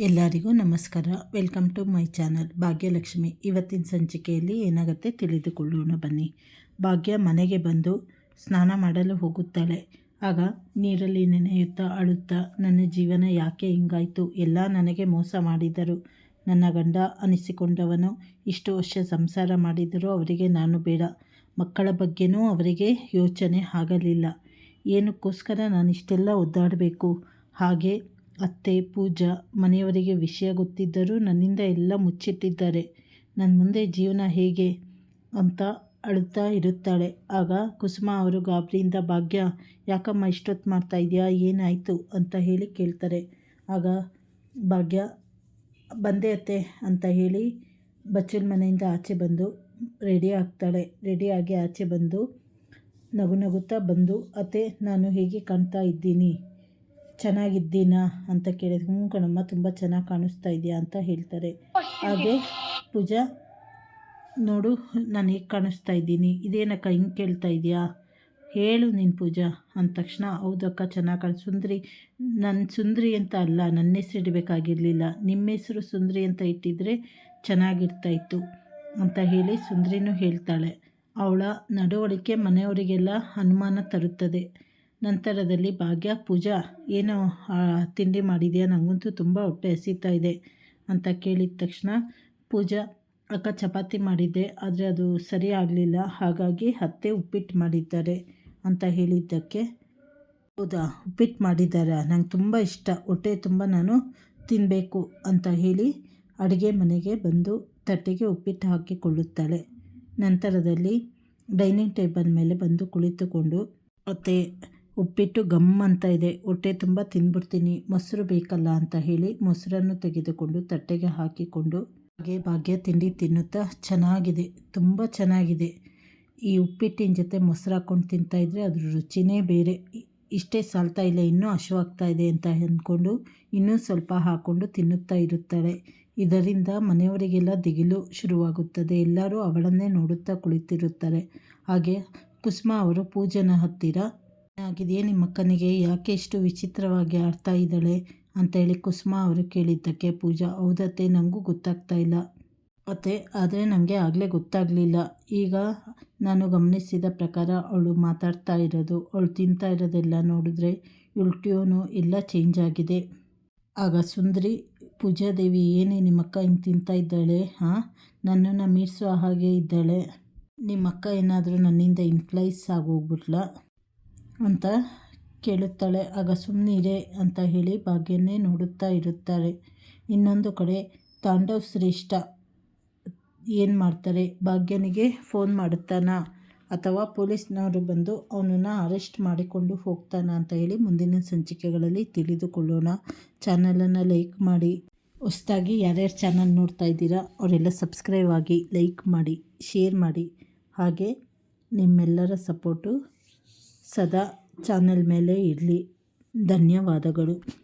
ಎಲ್ಲರಿಗೂ ನಮಸ್ಕಾರ. Welcome to my channel Bhagyalakshmi. ಇವತ್ತಿನ ಸಂಚಿಕೆಯಲ್ಲಿ ಏನಾಗುತ್ತೆ ತಿಳಿದುಕೊಳ್ಳೋಣ ಬನ್ನಿ. ಭಾಗ್ಯ ಮನೆಗೆ ಬಂದು ಸ್ನಾನ ಮಾಡಲು ಹೋಗುತ್ತಾಳೆ. ಆಗ ನೀರಲ್ಲಿ ನೆನೆಯುತ್ತಾ ಅಳುತ್ತಾ, ನನ್ನ ಜೀವನ ಯಾಕೆ ಹಿಂಗಾಯಿತು? ಎಲ್ಲ ನನಗೆ ಮೋಸ ಮಾಡಿದರು. ನನ್ನ ಗಂಡ ಅನಿಸಿಕೊಂಡವನು ಇಷ್ಟು ವರ್ಷ ಸಂಸಾರ ಮಾಡಿದರೂ ಅವರಿಗೆ ನಾನು ಬೇಡ. ಮಕ್ಕಳ ಬಗ್ಗೆನೂ ಅವರಿಗೆ ಯೋಚನೆ ಆಗಲಿಲ್ಲ. ಏನಕ್ಕೋಸ್ಕರ ನಾನು ಇಷ್ಟೆಲ್ಲ ಒದ್ದಾಡಬೇಕು? ಹಾಗೆ ಅತ್ತೆ, ಪೂಜಾ ಮನೆಯವರಿಗೆ ವಿಷಯ ಗೊತ್ತಿದ್ದರೂ ನನ್ನಿಂದ ಎಲ್ಲ ಮುಚ್ಚಿಟ್ಟಿದ್ದಾರೆ. ನನ್ನ ಮುಂದೆ ಜೀವನ ಹೇಗೆ ಅಂತ ಅಳುತ್ತಾ ಇರುತ್ತಾಳೆ. ಆಗ ಕುಸುಮ ಅವರು ಗಾಬರಿಯಿಂದ, ಭಾಗ್ಯ, ಯಾಕಮ್ಮ ಇಷ್ಟೊತ್ತು ಮಾಡ್ತಾ ಇದೆಯಾ? ಏನಾಯಿತು ಅಂತ ಹೇಳಿ ಕೇಳ್ತಾರೆ. ಆಗ ಭಾಗ್ಯ, ಬಂದೆ ಅತ್ತೆ ಅಂತ ಹೇಳಿ ಬಚ್ಚಲ ಮನೆಯಿಂದ ಆಚೆ ಬಂದು ರೆಡಿ ಆಗ್ತಾಳೆ. ರೆಡಿಯಾಗಿ ಆಚೆ ಬಂದು ನಗು ನಗುತ್ತಾ ಬಂದು, ಅತ್ತೆ, ನಾನು ಹೇಗೆ ಕಾಣ್ತಾ ಇದ್ದೀನಿ? ಚೆನ್ನಾಗಿದ್ದೀನಾ ಅಂತ ಕೇಳಿದ. ಹ್ಞೂ ಕಣಮ್ಮ, ತುಂಬ ಚೆನ್ನಾಗಿ ಕಾಣಿಸ್ತಾ ಇದೆಯಾ ಅಂತ ಹೇಳ್ತಾರೆ. ಹಾಗೆ ಪೂಜಾ, ನೋಡು, ನಾನು ಹೇಗೆ ಕಾಣಿಸ್ತಾ ಇದ್ದೀನಿ. ಇದೇನಕ್ಕ ಹಿಂಗೆ ಕೇಳ್ತಾ ಇದೆಯಾ? ಹೇಳು ನೀನು ಪೂಜಾ ಅಂದ ತಕ್ಷಣ. ಹೌದಕ್ಕ, ಚೆನ್ನಾಗಿ ಕಾಣ, ಸುಂದ್ರಿ ನನ್ನ ಸುಂದ್ರಿ ಅಂತ ಅಲ್ಲ ನನ್ನ ಹೆಸರು ಇಡಬೇಕಾಗಿರಲಿಲ್ಲ ನಿಮ್ಮ ಹೆಸರು ಸುಂದ್ರಿ ಅಂತ ಇಟ್ಟಿದ್ರೆ ಚೆನ್ನಾಗಿರ್ತಾಯಿತ್ತು ಅಂತ ಹೇಳಿ ಸುಂದ್ರಿನೂ ಹೇಳ್ತಾಳೆ. ಅವಳ ನಡವಳಿಕೆ ಮನೆಯವರಿಗೆಲ್ಲ ಅನುಮಾನ ತರುತ್ತದೆ. ನಂತರದಲ್ಲಿ ಭಾಗ್ಯ, ಪೂಜಾ, ಏನು ತಿಂಡಿ ಮಾಡಿದೆಯಾ? ನನಗಂತೂ ತುಂಬ ಹೊಟ್ಟೆ ಹಸಿತಾ ಇದೆ ಅಂತ ಕೇಳಿದ ತಕ್ಷಣ ಪೂಜಾ, ಅಕ್ಕ ಚಪಾತಿ ಮಾಡಿದ್ದೆ, ಆದರೆ ಅದು ಸರಿ ಆಗಲಿಲ್ಲ, ಹಾಗಾಗಿ ಅತ್ತೆ ಉಪ್ಪಿಟ್ಟು ಮಾಡಿದ್ದಾರೆ ಅಂತ ಹೇಳಿದ್ದಕ್ಕೆ, ಹೌದಾ? ಉಪ್ಪಿಟ್ಟು ಮಾಡಿದ್ದಾರೆ? ನಂಗೆ ತುಂಬ ಇಷ್ಟ, ಹೊಟ್ಟೆ ತುಂಬ ನಾನು ತಿನ್ನಬೇಕು ಅಂತ ಹೇಳಿ ಅಡುಗೆ ಮನೆಗೆ ಬಂದು ತಟ್ಟೆಗೆ ಉಪ್ಪಿಟ್ಟು ಹಾಕಿಕೊಳ್ಳುತ್ತಾಳೆ. ನಂತರದಲ್ಲಿ ಡೈನಿಂಗ್ ಟೇಬಲ್ ಮೇಲೆ ಬಂದು ಕುಳಿತುಕೊಂಡು ಮತ್ತು ಉಪ್ಪಿಟ್ಟು ಗಮ್ ಅಂತ ಇದೆ. ಹೊಟ್ಟೆ ತುಂಬ ತಿಂದ್ಬಿಡ್ತೀನಿ ಮೊಸರು ಬೇಕಲ್ಲ ಅಂತ ಹೇಳಿ ಮೊಸರನ್ನು ತೆಗೆದುಕೊಂಡು ತಟ್ಟೆಗೆ ಹಾಕಿಕೊಂಡು ಹಾಗೆ ಭಾಗ್ಯ ತಿಂಡಿ ತಿನ್ನುತ್ತಾ ಚೆನ್ನಾಗಿದೆ. ತುಂಬ ಚೆನ್ನಾಗಿದೆ. ಈ ಉಪ್ಪಿಟ್ಟಿನ ಜೊತೆ ಮೊಸರು ಹಾಕ್ಕೊಂಡು ತಿಂತಾಯಿದ್ರೆ ಅದ್ರ ರುಚಿನೇ ಬೇರೆ. ಇಷ್ಟೇ ಸಾಲ್ತಾ ಇಲ್ಲ, ಇನ್ನೂ ಹಶುವಾಗ್ತಾ ಇದೆ ಅಂತ ಅಂದ್ಕೊಂಡು ಇನ್ನೂ ಸ್ವಲ್ಪ ಹಾಕ್ಕೊಂಡು ತಿನ್ನುತ್ತಾ ಇರುತ್ತಾಳೆ. ಇದರಿಂದ ಮನೆಯವರಿಗೆಲ್ಲ ದಿಗಿಲು ಶುರುವಾಗುತ್ತದೆ. ಎಲ್ಲರೂ ಅವಳನ್ನೇ ನೋಡುತ್ತಾ ಕುಳಿತಿರುತ್ತಾರೆ. ಹಾಗೆ ಕುಸುಮ ಅವರು ಪೂಜನ ಹತ್ತಿರ ಆಗಿದೆಯೇ? ನಿಮ್ಮ ಅಕ್ಕನಿಗೆ ಯಾಕೆ ಇಷ್ಟು ವಿಚಿತ್ರವಾಗಿ ಆಡ್ತಾ ಇದ್ದಾಳೆ? ಅಂತ ಹೇಳಿ ಕುಸುಮ ಅವರು ಕೇಳಿದ್ದಕ್ಕೆ ಪೂಜಾ ಹೌದತ್ತೆ ನನಗೂ ಗೊತ್ತಾಗ್ತಾ ಇಲ್ಲ. ಮತ್ತು ಆದರೆ ನನಗೆ ಆಗಲೇ ಗೊತ್ತಾಗಲಿಲ್ಲ. ಈಗ ನಾನು ಗಮನಿಸಿದ ಪ್ರಕಾರ ಅವಳು ಮಾತಾಡ್ತಾ ಇರೋದು, ಅವಳು ತಿಂತಾ ಇರೋದೆಲ್ಲ ನೋಡಿದ್ರೆ ಇವಳು ಎಲ್ಲ ಚೇಂಜ್ ಆಗಿದೆ. ಆಗ ಸುಂದರಿ ಪೂಜಾದೇವಿ ಏನೇ ನಿಮ್ಮಕ್ಕ ಹಿಂಗೆ ತಿಂತಾ ಇದ್ದಾಳೆ, ಹಾಂ? ನನ್ನನ್ನು ಮೀರಿಸೋ ಹಾಗೆ ಇದ್ದಾಳೆ. ನಿಮ್ಮಕ್ಕ ಏನಾದರೂ ನನ್ನಿಂದ ಇನ್ಫ್ಲೈಸ್ ಆಗೋಗ್ಬಿಟ್ಲ? ಅಂತ ಕೇಳುತ್ತಾಳೆ. ಆಗ ಸುಮ್ಮನಿರೆ ಅಂತ ಹೇಳಿ ಭಾಗ್ಯನೇ ನೋಡುತ್ತಾ ಇರುತ್ತಾರೆ. ಇನ್ನೊಂದು ಕಡೆ ತಾಂಡವ್ ಶ್ರೇಷ್ಠ ಏನು ಮಾಡ್ತಾರೆ? ಭಾಗ್ಯನಿಗೆ ಫೋನ್ ಮಾಡುತ್ತಾನ? ಅಥವಾ ಪೊಲೀಸ್ನವರು ಬಂದು ಅವನನ್ನು ಅರೆಸ್ಟ್ ಮಾಡಿಕೊಂಡು ಹೋಗ್ತಾನ ಅಂತ ಹೇಳಿ ಮುಂದಿನ ಸಂಚಿಕೆಗಳಲ್ಲಿ ತಿಳಿದುಕೊಳ್ಳೋಣ. ಚಾನಲನ್ನು ಲೈಕ್ ಮಾಡಿ. ಹೊಸದಾಗಿ ಯಾರ್ಯಾರು ಚಾನಲ್ ನೋಡ್ತಾ ಇದ್ದೀರಾ, ಅವರೆಲ್ಲ ಸಬ್ಸ್ಕ್ರೈಬ್ ಆಗಿ ಲೈಕ್ ಮಾಡಿ, ಶೇರ್ ಮಾಡಿ. ಹಾಗೆ ನಿಮ್ಮೆಲ್ಲರ ಸಪೋರ್ಟು ಸದಾ ಚಾನಲ್ ಮೇಲೆ ಇರಲಿ. ಧನ್ಯವಾದಗಳು.